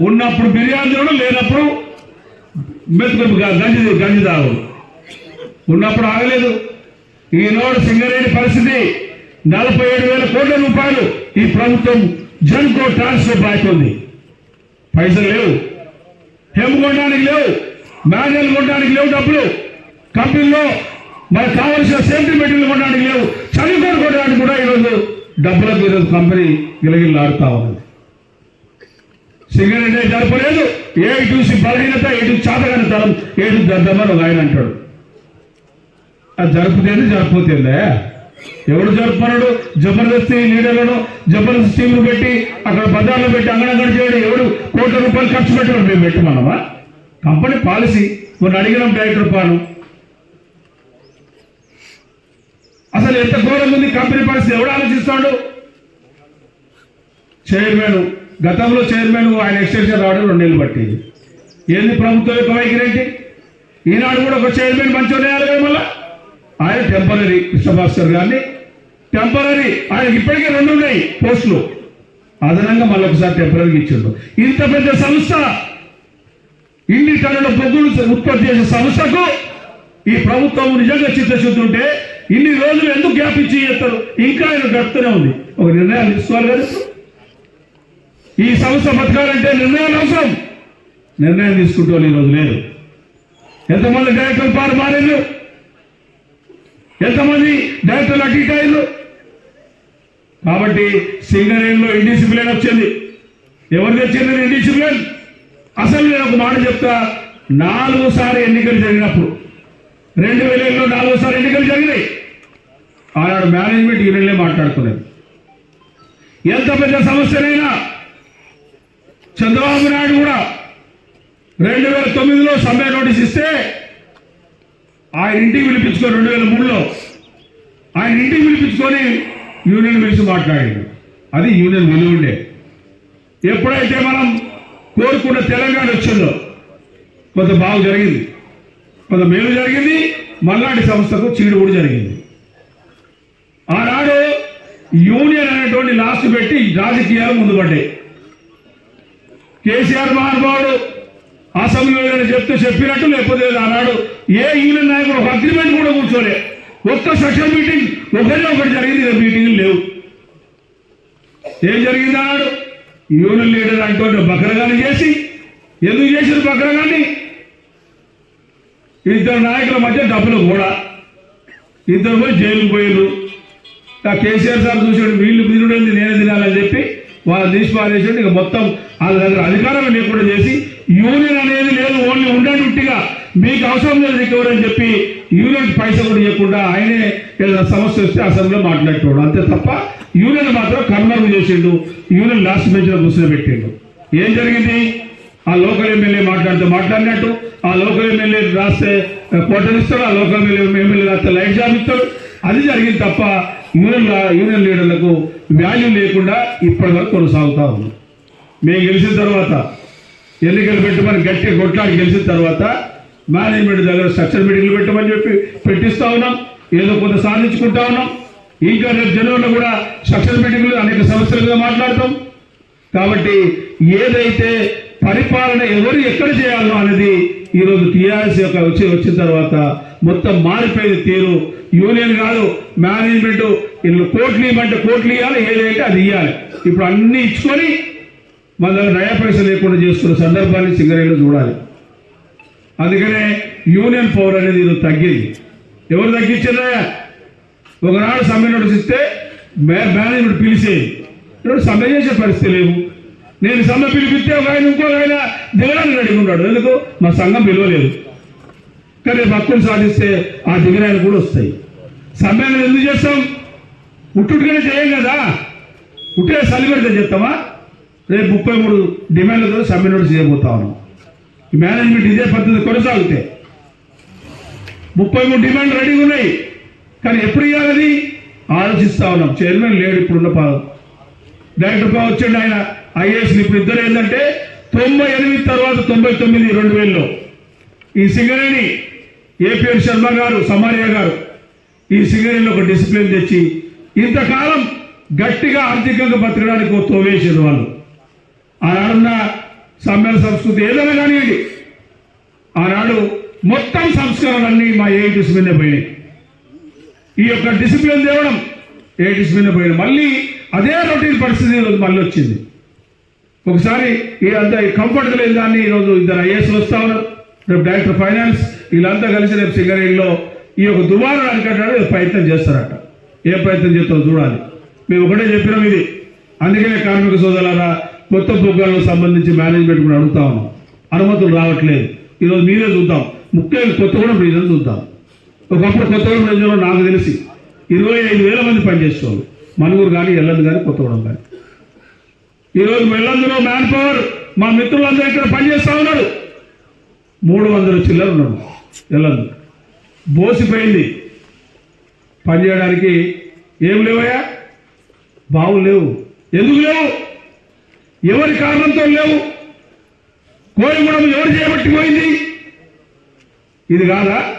ఉన్నప్పుడు బిర్యానీ తినడం లేనప్పుడు మెతుకు గంజి గంజి తాగు ఉన్నప్పుడు ఆగలేదు. ఈనాడు సింగరేణి పరిస్థితి నలభై ఏడు వేల కోట్ల రూపాయలు ఈ ప్రభుత్వం జన్కో ట్రాన్స్ఫర్ బాగుంది పైసలు లేవు. హెమ్ కొనడానికి లేవు. మాన్యువల్ కొనడానికి లేవు డబ్బులు. కంపెనీలో మనకు కావాల్సిన సేఫ్టీ మెటీరియల్ కొనడానికి లేవు. చదువుకొని కొనడానికి కూడా ఈరోజు డబ్బులకు ఈరోజు కంపెనీ గిలగిల్లాడుతా ఉన్నది అంటే జరపలేదు ఏ చూసి బలహీనత ఏడు చాతగాని తరం ఏడు దద్దమని ఒక ఆయన అంటాడు. అది జరుపుతేంది జరపపోతేందే ఎవడు జరుపుతున్నాడు జబర్దస్తి లీడర్లను జబర్దస్త్ టీంలు పెట్టి అక్కడ బజార్లో పెట్టి అంగడంగడి చేయడం ఎవడు? కోట్ల రూపాయలు ఖర్చు పెట్టడం మేము పెట్టమన్నామా కంపెనీ పాలసీ. కొన్ని అడిగినాం డైరెక్టర్ పాను. అసలు ఎంత ఘోరం ఉంది కంపెనీ పాలసీ? ఎవడు ఆలోచిస్తాడు? చైర్మన్. గతంలో చైర్మన్ ఆయన ఎక్స్టెన్షన్ రావడం రెండు నెలలు పట్టింది. ఏంది ప్రభుత్వం యొక్క వైఖరి ఏంటి ఈనాడు కూడా ఒక చైర్మన్ మంచిగా కదా మళ్ళా? ఆయన టెంపరీ కృష్ణభాస్కర్ గారిని టెంపరీ ఆయనకి ఇప్పటికే రెండు ఉన్నాయి పోస్టులు. అదనంగా మళ్ళీ ఒకసారి టెంపరీ ఇచ్చిండు. ఇంత పెద్ద సంస్థ ఇన్ని టన్నుల బొగ్గులు ఉత్పత్తి చేసే సంస్థకు ఈ ప్రభుత్వం నిజంగా చిత్తశుద్ధి ఉంటే ఇన్ని రోజులు ఎందుకు గ్యాప్ ఇచ్చి చేస్తారు ఇంకా ఆయన గడుపుతూనే ఉంది. ఒక నిర్ణయాలు తీసుకోవాలి కదా ఈ సంస్థ బతకాలంటే నిర్ణయాలు అవసరం. నిర్ణయం తీసుకుంటూ ఈ రోజు లేదు ఎంతమంది డైరెక్టర్ పారు మారేళ్ళు? ఎంతమంది డైరెక్టర్లు అటీకాయలు కాబట్టి సింగరేణిలో ఇండిసిప్లిన్ వచ్చింది. ఎవరు తెచ్చింది ఇండిసిప్లిన్ అసలు నేను ఒక మాట చెప్తా నాలుగోసారి ఎన్నికలు జరిగినప్పుడు. రెండు వేల ఏళ్ళలో నాలుగోసారి ఎన్నికలు జరిగినాయి. ఆనాడు మేనేజ్మెంట్ యూనియన్లే మాట్లాడుకునేది ఎంత పెద్ద సమస్యనైనా చంద్రబాబు నాయుడు కూడా రెండు వేల తొమ్మిదిలో సమ్మె నోటీస్ ఇస్తే ఆయన ఇంటికి పిలిపించుకొని రెండు వేల మూడులో ఆయన ఇంటికి పిలిపించుకొని యూనియన్ పిలిచి మాట్లాడాడు. అది యూనియన్ విలువ ఉండే. ఎప్పుడైతే మనం కోరుకున్న తెలంగాణ వచ్చిందో కొంత బాగు జరిగింది. కొంత మేలు జరిగింది. మల్లాంటి సంస్థకు చీడు కూడా జరిగింది. ఆనాడు యూనియన్ అనేటువంటి లాస్ట్ పెట్టి రాజకీయాలు ముందుపడ్డాయి. కేసీఆర్ మహానుభావుడు అసెంబ్లీలో ఏదైనా చెప్తే చెప్పినట్టు లేకపోతే అన్నాడు. ఆనాడు ఏ యూనియన్ నాయకుడు ఒక అగ్రిమెంట్ కూడా కూర్చోలే. ఒక్క సెషన్ మీటింగ్ ఒకటే ఒకటి జరిగింది మీటింగ్ మీటింగ్లు లేవు. ఏం జరిగింది అన్నాడు? యూనియన్ లీడర్ అంటూ బకరగాని చేసి ఎందుకు చేసిన బకరగాన్ని? ఇద్దరు నాయకుల మధ్య డబ్బులు కూడా ఇద్దరు పోయి జైలుకు పోయారు ఆ కేసీఆర్ సార్ చూసాడు వీళ్ళు తినడేంది నేనే తినాలని చెప్పి వాళ్ళు తీసి పారేసాడు ఇక మొత్తం వాళ్ళ దగ్గర అధికారమే లేకుండా చేసి యూనియన్ అనేది లేదు ఓన్లీ ఉండండి ఉట్టిగా. మీకు అవసరం లేదు రికవర్ అని చెప్పి యూనియన్ పైసలు కూడా ఇవ్వకుండా ఆయనే ఏదైనా సమస్య వస్తే అసెంబ్లీలో మాట్లాడుకోవడం అంతే తప్ప యూనియన్ మాత్రం కన్వర్వ్ చేసిండు. యూనియన్ లాస్ట్ బెంచ్లో కూర్చొని పెట్టిండు ఏం జరిగింది? ఆ లోకల్ ఎమ్మెల్యే మాట్లాడితే మాట్లాడినట్టు. ఆ లోకల్ ఎమ్మెల్యే రాస్తే కోటలు ఇస్తాడు ఆ లోకల్ ఎమ్మెల్యే రాస్తే లైట్ జాబ్ ఇస్తాడు. అది జరిగింది తప్ప యూనియన్ యూనియన్ లీడర్లకు వాల్యూ లేకుండా ఇప్పటి వరకు కొనసాగుతా ఉంది మేము గెలిచిన తర్వాత ఎన్నికలు పెట్టమని గట్టిగా కొట్లాడి గెలిచిన తర్వాత మేనేజ్మెంట్ దగ్గర స్ట్రక్చర్ మీటింగ్లు పెట్టమని చెప్పి పెట్టిస్తూ ఉన్నాం. ఏదో కొంత సాధించుకుంటా ఉన్నాం. ఇంకా రేపు జనవరిలో కూడా స్ట్రక్చర్ మీటింగ్లు అనేక సమస్యల మీద మాట్లాడతాం. కాబట్టి ఏదైతే పరిపాలన ఎవరు ఎక్కడ చేయాలో అనేది ఈరోజు టీఆర్ఎస్ యొక్క వచ్చి వచ్చిన తర్వాత మొత్తం మారిపోయింది తీరు. యూనియన్ కాదు మేనేజ్మెంట్ ఇల్లు కోట్లు ఇవ్వమంటే కోట్లు ఇవ్వాలి ఏదంటే అది ఇవ్వాలి ఇప్పుడు అన్నీ ఇచ్చుకొని మన దగ్గర నయా పైసలు లేకుండా చేస్తున్న సందర్భాన్ని సింగరేణిలో చూడాలి. అందుకనే యూనియన్ పవర్ అనేది ఇది తగ్గింది. ఎవరు తగ్గించారా ఒకనాడు సమ్మె నోటీస్ ఇస్తే మే- మేనేజ్మెంట్ పిలిచేది ఇప్పుడు సమ్మె చేసే పరిస్థితి లేవు. నేను సమ్మె పిలిపిస్తే ఒక ఆయన ఇంకో ఆయన దిగడానికి రెడీ ఉన్నాడు. ఎందుకు? మా సంఘం పిలవలేదు. కానీ రేపు హక్కులు సాధిస్తే ఆ దిగరాయలు కూడా వస్తాయి. సమ్మేళనం ఎందుకు చేస్తాం? ఉట్టుడుగానే చేయం కదా. ఉట్టే సలిపెడితే చెప్తామా రేపు ముప్పై మూడు డిమాండ్లతో సమ్మేళనం చేయబోతా ఉన్నాం. ఈ మేనేజ్మెంట్ ఇదే పద్ధతి కొనసాగితే ముప్పై మూడు డిమాండ్ రెడీగా ఉన్నాయి. కానీ ఎప్పుడు ఇవ్వాలని ఆలోచిస్తా ఉన్నాం. చైర్మన్ లేడు ఇప్పుడున్న పా డైరెక్టర్ పా వచ్చాడు ఆయన. ఐఏఎస్ ఇప్పుడు ఇద్దరు ఏంటంటే తొంభై ఎనిమిది తర్వాత తొంభై తొమ్మిది రెండు వేలలో. ఈ సింగరేణి ఏపీఎల్ శర్మ గారు సమారియా గారు ఈ సింగరేణిలో ఒక డిసిప్లిన్ తెచ్చి ఇంతకాలం గట్టిగా ఆర్థికంగా బతకడానికి తోవేసేది వాళ్ళు. ఆనాడున్న సమ్మెల సంస్కృతి ఏదైనా కానివ్వండి ఆనాడు మొత్తం సంస్కరణలన్నీ మా ఏఐటీస్ మీద పోయినాయి. ఈ యొక్క డిసిప్లిన్ తేవడం ఏఐటీస్ మీద పోయినాయి మళ్ళీ అదే రొటీన్ పరిస్థితి ఈరోజు మళ్ళీ వచ్చింది. ఒకసారి ఇదంతా కంఫర్ట్ లేని దాన్ని ఈరోజు ఇద్దరు ఐఏఎస్ వస్తా ఉన్నారు. రేపు డైరెక్టర్ ఫైనాన్స్ వీళ్ళంతా కలిసి రేపు సింగరేణిలో ఈ యొక్క దుబారా అనికట్టడానికి ప్రయత్నం చేస్తారట. ఏ ప్రయత్నం చేస్తారో చూడాలి. మేము ఒకటే చెప్పినాం ఇది. అందుకనే కార్మిక సోదరులారా కొత్త ప్రోగ్రాంలకు సంబంధించి మేనేజ్మెంట్ కూడా అడుగుతా ఉన్నాం. అనుమతులు రావట్లేదు. ఈరోజు మీరే చూద్దాం. ముఖ్యంగా కొత్తగూడెం రీజన్ చూద్దాం. ఒకప్పుడు కొత్తగూడెం రీజన్లో నాకు తెలిసి ఇరవై ఐదు వేల మంది పనిచేసేవాళ్ళు. మనుగురు కానీ ఎల్లందు కానీ కొత్తగూడెం కానీ. ఈరోజు వెళ్ళందులో మ్యాన్ పవర్ మా మిత్రులందరూ ఇక్కడ పనిచేస్తా ఉన్నారు. మూడు వందల చిల్లర ఉన్నాడు వెళ్ళదు బోసిపోయింది. పనిచేయడానికి ఏం లేవయ్యా? బావులు లేవు. ఎందుకు లేవు? ఎవరి కారణంతో లేవు? కోయగూడెం ఎవరు చేయబట్టిపోయింది ఇది కాదా?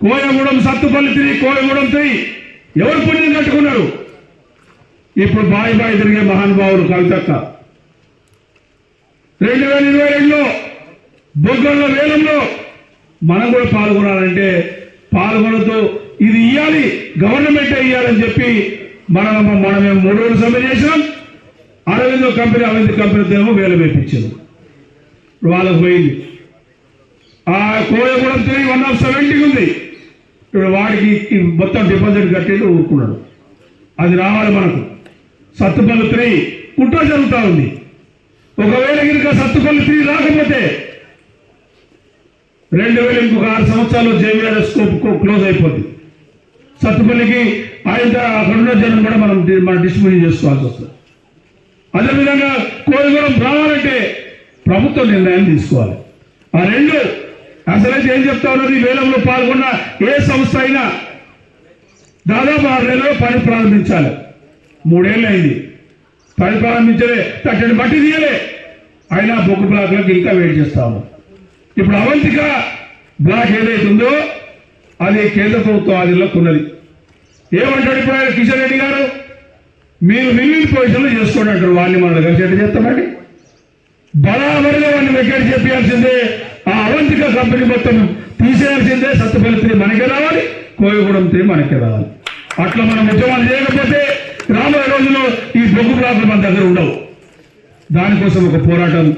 కోయగూడెం సత్తుపల్లి తిరిగి కోయగూడెం తిరిగి ఎవరు పుణ్యం కట్టుకున్నారు? ఇప్పుడు బాయి బాయి తిరిగే మహానుభావుడు కవితక్క. రెండు వేల ఇరవై రెండులో బొగ్గల వేలంలో మనం కూడా పాల్గొనాలంటే పాల్గొనతో ఇది ఇవ్వాలి గవర్నమెంట్ ఇవ్వాలని చెప్పి మనం మనమేమో మూడు రోజులు సమ్మె చేసినాం. అరవిందో కంపెనీ అరవింద్ కంపెనీతో ఏమో వేలం వేయించారు వాళ్ళకు పోయింది. ఆ కోయగూడెం తిరిగి వన్ ఆఫ్ సెవెంటీ ఉంది. ఇప్పుడు వాడికి ఈ మొత్తం డిపాజిట్ కట్టేది ఊరుకున్నాడు. అది రావాలి మనకు. సత్తుపల్లి త్రీ కుట్ర జరుగుతూ ఉంది. ఒకవేళ కనుక సత్తుపల్లి త్రీ రాకపోతే రెండు వేల ఇంకొక ఆరు సంవత్సరాలు జేవీఆర్ స్కోప్ క్లోజ్ అయిపోద్ది. సత్తుపల్లికి ఆయన అక్కడ ఉన్న జనం కూడా మనం మన డిస్ట్రిబ్యూషన్ చేసుకోవాల్సి వస్తుంది. అదేవిధంగా కోయగూడెం రావాలంటే ప్రభుత్వ నిర్ణయం తీసుకోవాలి. ఆ రెండు అసలైతే ఏం చెప్తా ఉన్నది వేలంలో పాల్గొన్న ఏ సంస్థ అయినా దాదాపు ఆరు నెలలో పని ప్రారంభించాలి. మూడేళ్ళు అయింది. పని ప్రారంభించలే తట్టని బట్టి తీయలే. అయినా బొగ్గు బ్లాక్లకు ఇంకా వెయిట్ చేస్తా ఉన్నాం. ఇప్పుడు అవంతిక బ్లాక్ ఏదైతే ఉందో అది కేంద్ర ప్రభుత్వం ఆధీనంలో ఉన్నది. ఏమంటాడు ఇప్పుడు ఆయన కిషన్ రెడ్డి గారు? మీరు వివిధ పొజిషన్లో చేసుకోండి అంటారు వాడిని మన దగ్గర చేత చేస్తామండి బరాబరిగా వాడిని వెకెట్ చెప్పాల్సిందే. ఆ అవంతిక కంపెనీ మొత్తం తీసేయాల్సిందే. సత్తుపల్లి త్రీ మనకే రావాలి. కోయగూడెం త్రీ మనకే రావాలి. అట్లా మనం ఉద్యమాలు చేయకపోతే రాబోయే రోజుల్లో ఈ బొగ్గు బ్లాక్లు మన దగ్గర ఉండవు. దానికోసం ఒక పోరాటం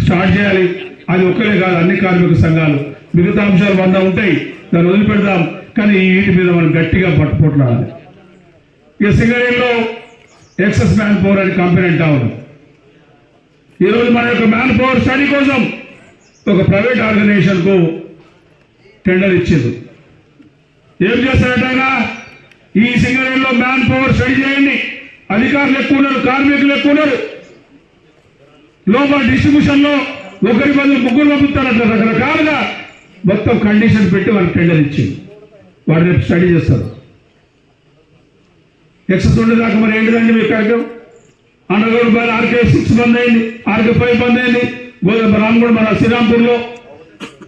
స్టార్ట్ చేయాలి. అది ఒక్కరే కాదు అన్ని కార్మిక సంఘాలు. మిగతా అంశాలు వంద ఉంటాయి. దాన్ని వదిలిపెడదాం. కానీ ఈ వీటి మీద మనం గట్టిగా పట్టుకుంటున్నాను ఇక సింగరేణిలో ఎక్సెస్ మ్యాన్ పవర్ అని కంపెనీ అంటా ఉన్నాం ఈరోజు మన యొక్క మ్యాన్ పవర్ స్టడీ కోసం ఒక ప్రైవేట్ ఆర్గనైజేషన్కు టెండర్ ఇచ్చింది. ఏం చేస్తారట ఈ సింగరేణిలో మ్యాన్ పవర్ స్టడీ చేయండి. అధికారులు ఎక్కువ ఉన్నారు కార్మికులు ఎక్కువ ఉన్నారు. లోపల డిస్ట్రిబ్యూషన్లో ఒకరి బదులు ముగ్గురు పంపుతారట రకరకాలుగా. మొత్తం కండిషన్ పెట్టి వాళ్ళకి టెండర్ ఇచ్చింది వాడు రేపు స్టడీ చేస్తారు ఎక్సెస్ ఉండేదాకా మరి ఏంటిదండి మీ కార్యక్రమం అండర్గ్రౌండ్ బయట ఆర్కే సిక్స్ బంద్ అయింది. ఆర్కే ఫైవ్ బంద్ అయింది. గోదావరి రామ్గూడ మన శ్రీరాంపూర్లో.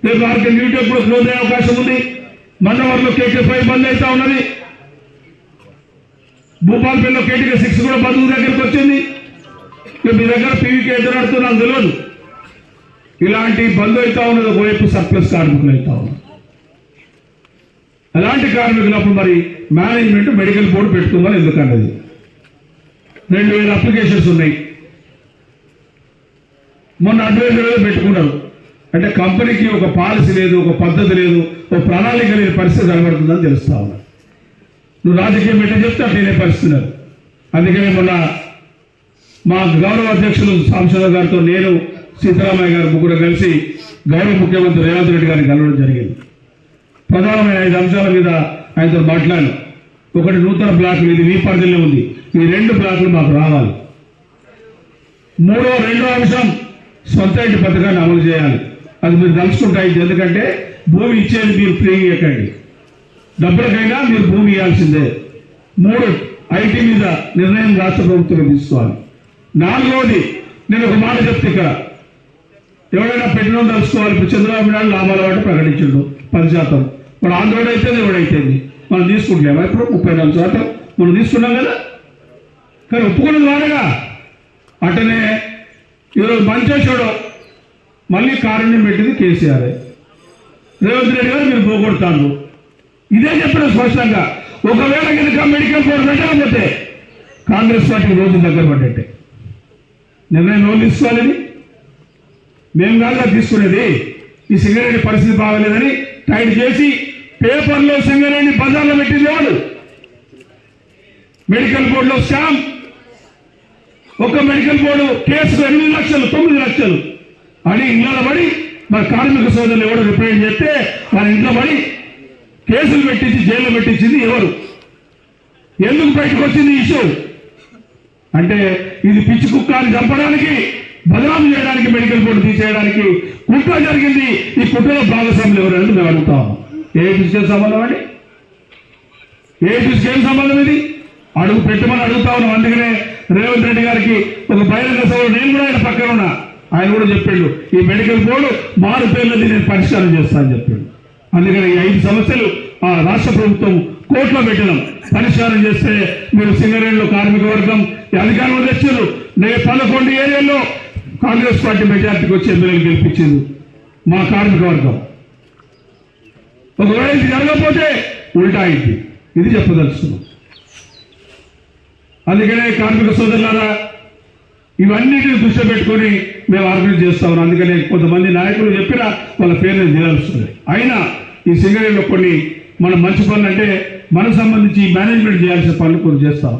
రేపు ఆర్కే న్యూటెక్ కూడా క్లోజ్ అయ్యే అవకాశం ఉంది. మన్నవర్లో కేకే ఫైవ్ బంద్ అవుతా ఉన్నది. భూపాల్పల్లిలో కేటీకే సిక్స్ కూడా బంధువు దగ్గరికి వచ్చింది. మీ దగ్గర పీవీకి ఎదురు నాకు తెలియదు ఇలాంటి బంధు అవుతా ఉన్నది ఒకవైపు సర్ప్లస్ కార్మికులు అవుతా ఉన్నారు అలాంటి కార్మికులప్పుడు మరి మేనేజ్మెంట్ మెడికల్ బోర్డు పెట్టుకుందని ఎందుకన్నది? రెండు వేల అప్లికేషన్స్ ఉన్నాయి. మొన్న అడ్వైజర్ పెట్టుకున్నారు. అంటే కంపెనీకి ఒక పాలసీ లేదు ఒక పద్ధతి లేదు ఒక ప్రణాళిక లేని పరిస్థితి కనబడుతుందని తెలుస్తా ఉన్నారు నువ్వు రాజకీయం పెట్టి చెప్తే అట్లనే పరిస్థితున్నారు అందుకనే మొన్న మా గౌరవ అధ్యక్షులు సాంసద గారితో నేను సీతారామయ్య గారు ముగ్గురు కలిసి గౌరవ ముఖ్యమంత్రి రేవంత్ రెడ్డి గారిని కలవడం జరిగింది. ప్రధానమైన ఐదు అంశాల మీద ఆయనతో మాట్లాడాను. ఒకటి నూతన బ్లాక్ ఇది మీ పరిధిలో ఉంది. ఈ రెండు బ్లాక్లు మాకు రావాలి. మూడో రెండో అంశం సొంత ఇంటి పథకాన్ని అమలు చేయాలి. అది మీరు తలుచుకుంటాయి ఎందుకంటే భూమి ఇచ్చేది మీరు ఫ్రీ ఇవ్వకండి డబ్బులకైనా మీరు భూమి ఇవ్వాల్సిందే మూడు ఐటీ మీద నిర్ణయం రాష్ట్ర ప్రభుత్వం తీసుకోవాలి. నాలుగవది నేను ఒక మాట చెప్తే ఇక్కడ ఎవడైనా పెట్టిన తలుచుకోవాలి ఇప్పుడు చంద్రబాబు నాయుడు లాభాల వాటి ప్రకటించడు పది శాతం. ఇప్పుడు ఆంధ్రోడ్ అయితే ఎవడైతే మనం తీసుకుంటలేమా? ఇప్పుడు ముప్పై నాలుగు శాతం మనం తీసుకున్నాం కదా? కానీ ఒప్పుకున్నది వాడగా. అటనే ఈరోజు మంచి మళ్ళీ కారుణ్యం పెట్టింది కేసీఆర్. రేవంత్ రెడ్డి గారు మీరు పోగొడతాను ఇదే చెప్పిన స్పష్టంగా ఒకవేళ కనుక మెడికల్ బోర్డు పెట్టకపోతే కాంగ్రెస్ పార్టీ రోజు దగ్గర పడ్డట్టే. నిర్ణయం ఎవరు తీసుకోవాలని? మేము కాదుగా తీసుకునేది. ఈ సింగరేణి పరిస్థితి బాగలేదని టైట్ చేసి పేపర్లో సింగరేణి బజార్లో పెట్టింది వాడు మెడికల్ బోర్డులో స్కామ్. ఒక మెడికల్ బోర్డు కేసు ఎనిమిది లక్షలు తొమ్మిది లక్షలు. అని ఇళ్ళ పడి మరి కార్మిక సోదరులు ఎవరు రిప్రజెంట్ చేస్తే వాళ్ళ ఇంట్లో పడి కేసులు పెట్టించి జైల్లో పెట్టించింది ఎవరు? ఎందుకు బయటకు వచ్చింది ఈ ఇష్యూ? అంటే ఇది పిచ్చి కుక్కని చంపడానికి బదనాం చేయడానికి మెడికల్ బోర్డు తీసేయడానికి కుట్ర జరిగింది. ఈ కుట్రలో భాగస్వాములు ఎవరంటే మేము అడుగుతాము ఏ పిచ్చికి సంబంధం అండి? ఏ పిచ్చికి ఏం సంబంధం ఇది? అడుగు పెట్టమని అడుగుతా ఉన్నాం. అందుకనే రేవంత్ రెడ్డి గారికి ఒక బహిరంగ సభలో నేను కూడా ఆయన పక్కన ఉన్నా. ఆయన కూడా చెప్పిండు ఈ మెడికల్ బోర్డు మారు పేర్లది నేను పరిష్కారం చేస్తానని చెప్పిండు. అందుకని ఈ ఐదు సమస్యలు ఆ రాష్ట్ర ప్రభుత్వం కోర్టులో పెట్టడం పరిష్కారం చేస్తే మీరు సింగరేణిలో కార్మిక వర్గం అధికారంలో తెచ్చారు నేను పదకొండు ఏరియాల్లో కాంగ్రెస్ పార్టీ మెజార్టీకి వచ్చి ఎమ్మెల్యేలు గెలిపించింది. మా కార్మిక వర్గం. ఒకవేళ ఇది జరగకపోతే ఉల్టా అయింది. ఇది చెప్పదలుచుకున్నాం. అందుకనే కార్మిక సోదరులారా ఇవన్నిటిని దృష్టిలో పెట్టుకొని మేము ఆర్గనైజ్ చేస్తా ఉన్నాం. అందుకనే కొంతమంది నాయకులు చెప్పినా వాళ్ళ పేరు నేను తీరాల్సింది అయినా ఈ సింగరేణిలో కొన్ని మన మంచి పనులు అంటే మనకు సంబంధించి మేనేజ్మెంట్ చేయాల్సిన పనులు కొన్ని చేస్తా